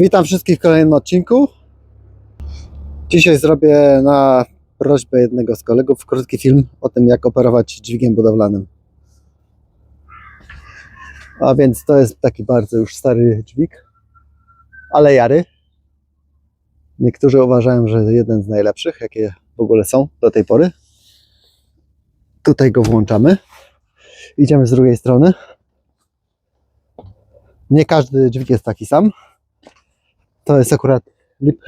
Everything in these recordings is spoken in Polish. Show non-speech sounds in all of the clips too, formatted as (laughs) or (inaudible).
Witam wszystkich w kolejnym odcinku. Dzisiaj zrobię na prośbę jednego z kolegów krótki film o tym, jak operować dźwigiem budowlanym. A więc to jest taki bardzo już stary dźwig, ale jary. Niektórzy uważają, że jeden z najlepszych, jakie w ogóle są do tej pory. Tutaj go włączamy. Idziemy z drugiej strony. Nie każdy dźwig jest taki sam. To jest akurat lip.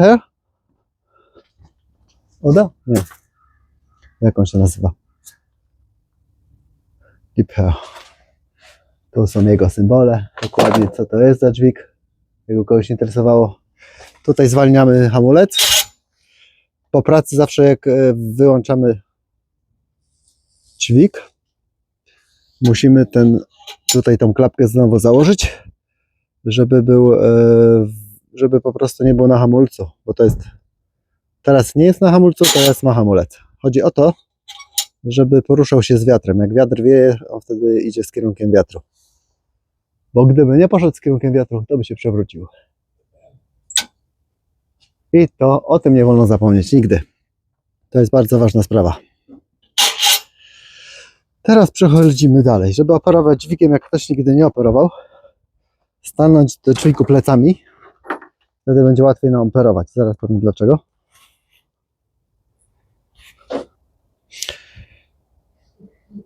Oda? Nie. Jak on się nazywa? Lip hair. Tu są jego symbole. Dokładnie co to jest za dźwig. Jakby kogoś interesowało. Tutaj zwalniamy hamulec. Po pracy zawsze jak e, wyłączamy dźwig, musimy ten, tutaj tą klapkę znowu założyć, żeby był, e, żeby po prostu nie był na hamulcu, bo to jest, teraz nie jest na hamulcu, teraz ma hamulec. Chodzi o to, żeby poruszał się z wiatrem. Jak wiatr wieje, on wtedy idzie z kierunkiem wiatru. Bo gdyby nie poszedł z kierunkiem wiatru, to by się przewrócił. I to o tym nie wolno zapomnieć nigdy. To jest bardzo ważna sprawa. Teraz przechodzimy dalej. Żeby operować dźwigiem, jak ktoś nigdy nie operował, stanąć do dźwigu plecami. Wtedy będzie łatwiej nam operować. Zaraz powiem dlaczego.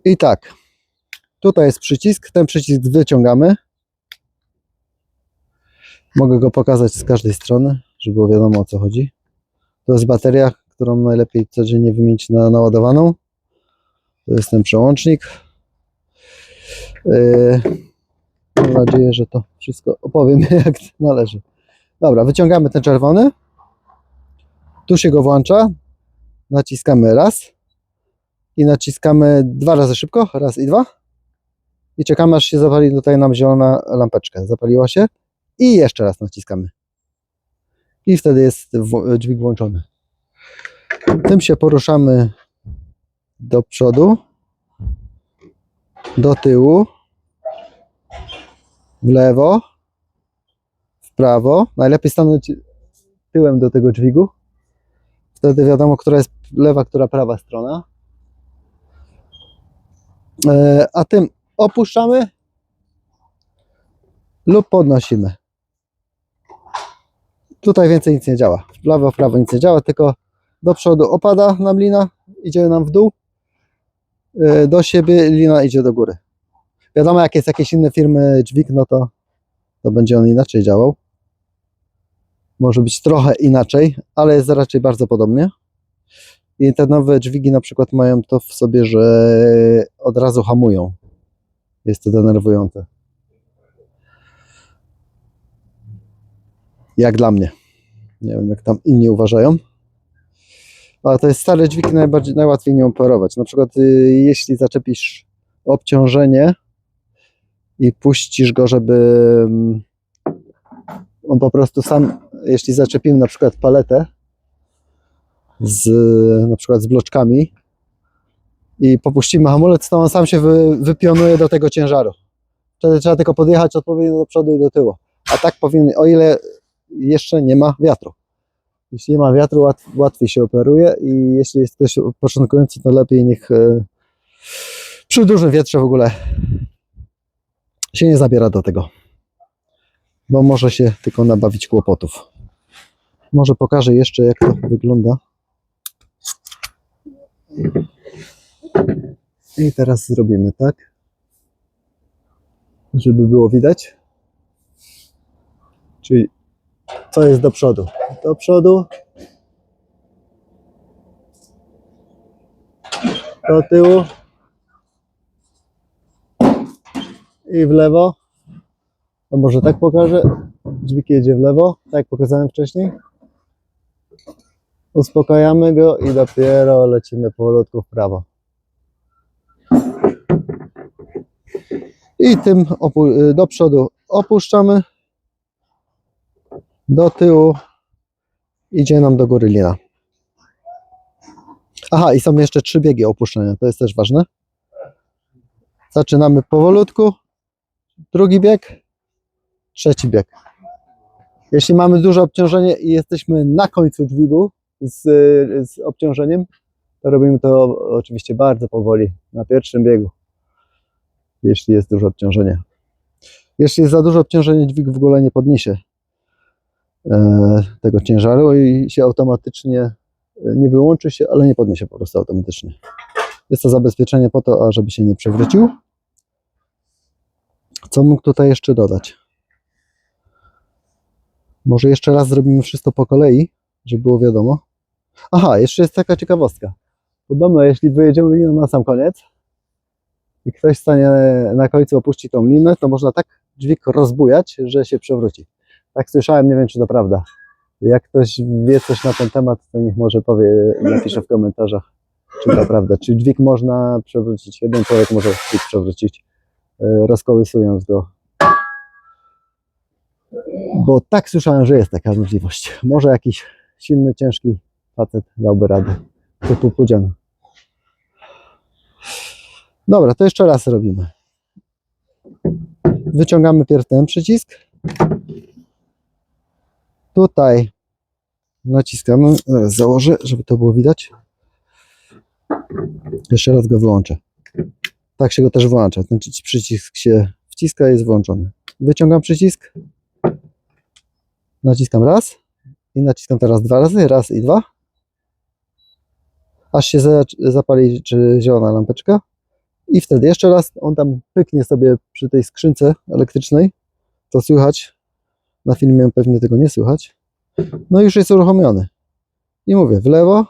I tak. Tutaj jest przycisk. Ten przycisk wyciągamy. Mogę go pokazać z każdej strony, żeby było wiadomo o co chodzi. To jest bateria, którą najlepiej codziennie wymienić na naładowaną. To jest ten przełącznik. Yy, mam nadzieję, że to wszystko opowiem (laughs) jak należy. Dobra, wyciągamy ten czerwony. Tu się go włącza. Naciskamy raz. I naciskamy dwa razy szybko. Raz i dwa. I czekamy aż się zapali tutaj nam zielona lampeczka. Zapaliła się. I jeszcze raz naciskamy. I wtedy jest dźwig włączony. Tym się poruszamy do przodu, do tyłu, w lewo, prawo. Najlepiej stanąć tyłem do tego dźwigu. Wtedy wiadomo, która jest lewa, która prawa strona. E, A tym opuszczamy lub podnosimy. Tutaj więcej nic nie działa. W lewo, w prawo nic nie działa, tylko do przodu opada nam lina, idzie nam w dół, yy, do siebie lina idzie do góry. Wiadomo, jak jest jakieś inne firmy dźwig, no to, to będzie on inaczej działał. Może być trochę inaczej, ale jest raczej bardzo podobnie. I te nowe dźwigi na przykład mają to w sobie, że od razu hamują. Jest to denerwujące. Jak dla mnie. Nie wiem, jak tam inni uważają. Ale to jest stary dźwig najbardziej, najłatwiej nie operować. Na przykład, y, jeśli zaczepisz obciążenie i puścisz go, żeby mm, on po prostu sam, jeśli zaczepimy na przykład paletę z, na przykład z bloczkami i popuścimy hamulec, to on sam się wy, wypionuje do tego ciężaru. Wtedy trzeba tylko podjechać odpowiednio do przodu i do tyłu. A tak powinien, o ile jeszcze nie ma wiatru. Jeśli nie ma wiatru, łat, łatwiej się operuje i jeśli jest ktoś początkujący, to lepiej niech e, przy dużym wietrze w ogóle się nie zabiera do tego, bo może się tylko nabawić kłopotów. Może pokażę jeszcze, jak to wygląda. I teraz zrobimy tak, żeby było widać. Czyli co jest do przodu? Do przodu. Do tyłu. I w lewo. To może tak pokażę. Dźwig jedzie w lewo, tak jak pokazałem wcześniej. Uspokajamy go i dopiero lecimy powolutku w prawo. I tym do przodu opuszczamy do tyłu idzie nam do góry lina. Aha, i są jeszcze trzy biegi opuszczenia, to jest też ważne. Zaczynamy powolutku, drugi bieg, trzeci bieg. Jeśli mamy duże obciążenie i jesteśmy na końcu dźwigu z, z obciążeniem, to robimy to oczywiście bardzo powoli, na pierwszym biegu, jeśli jest duże obciążenie. Jeśli jest za duże obciążenie, dźwig w ogóle nie podniesie e, tego ciężaru i się automatycznie e, nie wyłączy się, ale nie podniesie po prostu automatycznie. Jest to zabezpieczenie po to, ażeby się nie przewrócił. Co mógł tutaj jeszcze dodać? Może jeszcze raz zrobimy wszystko po kolei, żeby było wiadomo. Aha, jeszcze jest taka ciekawostka. Podobno, jeśli wyjedziemy liną na sam koniec i ktoś stanie na końcu, opuści tą linę, to można tak dźwig rozbujać, że się przewróci. Tak słyszałem, nie wiem czy to prawda. Jak ktoś wie coś na ten temat, to niech może powie, napisze w komentarzach, czy to prawda. Czy dźwig można przewrócić? Jeden człowiek może dźwig przewrócić, e, rozkołysując go. Bo tak słyszałem, że jest taka możliwość. Może jakiś silny, ciężki facet dałby radę. Typu pudzian. Dobra, to jeszcze raz robimy. Wyciągamy pierw ten przycisk. Tutaj naciskamy. Zaraz założę, żeby to było widać. Jeszcze raz go wyłączę. Tak się go też włącza. Ten przyci- przycisk się wciska i jest włączony. Wyciągam przycisk. Naciskam raz. I naciskam teraz dwa razy. Raz i dwa. Aż się za- zapali czy zielona lampeczka. I wtedy jeszcze raz on tam pyknie sobie przy tej skrzynce elektrycznej. To słychać. Na filmie pewnie tego nie słychać. No i już jest uruchomiony. I mówię w lewo.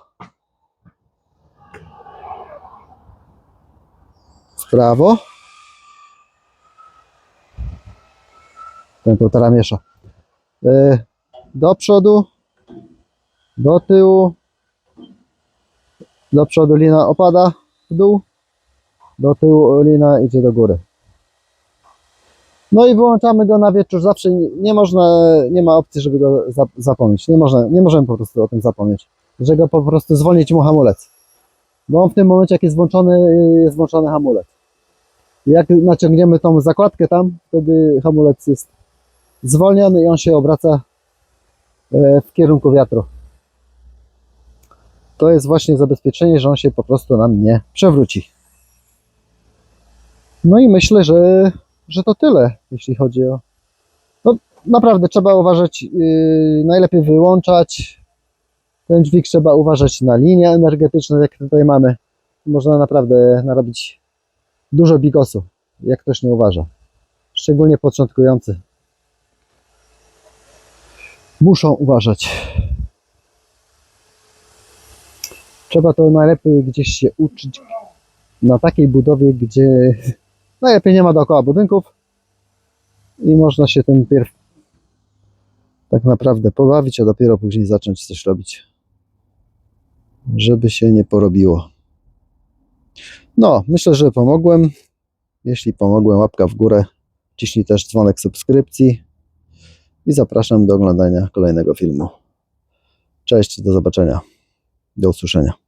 W prawo. Ten to teraz miesza. E, Do przodu. Do tyłu. Do przodu lina opada w dół. Do tyłu lina idzie do góry. No i wyłączamy go na wieczór. Zawsze nie, można, nie ma opcji, żeby go za, zapomnieć. Nie, można, nie możemy po prostu o tym zapomnieć. Że go po prostu zwolnić mu hamulec. Bo on w tym momencie, jak jest włączony, jest włączony hamulec. Jak naciągniemy tą zakładkę tam, wtedy hamulec jest zwolniony i on się obraca e, w kierunku wiatru. To jest właśnie zabezpieczenie, że on się po prostu nam nie przewróci. No i myślę, że, że to tyle, jeśli chodzi o. No, naprawdę trzeba uważać, yy, najlepiej wyłączać. Ten dźwig trzeba uważać na linie energetyczne, jak tutaj mamy. Można naprawdę narobić dużo bigosu, jak ktoś nie uważa. Szczególnie początkujący. Muszą uważać. Trzeba to najlepiej gdzieś się uczyć na takiej budowie, gdzie najlepiej nie ma dookoła budynków i można się tym pierw tak naprawdę pobawić, a dopiero później zacząć coś robić, żeby się nie porobiło. No, myślę, że pomogłem. Jeśli pomogłem, łapka w górę. Ciśnij też dzwonek subskrypcji i zapraszam do oglądania kolejnego filmu. Cześć, do zobaczenia. Do usłyszenia.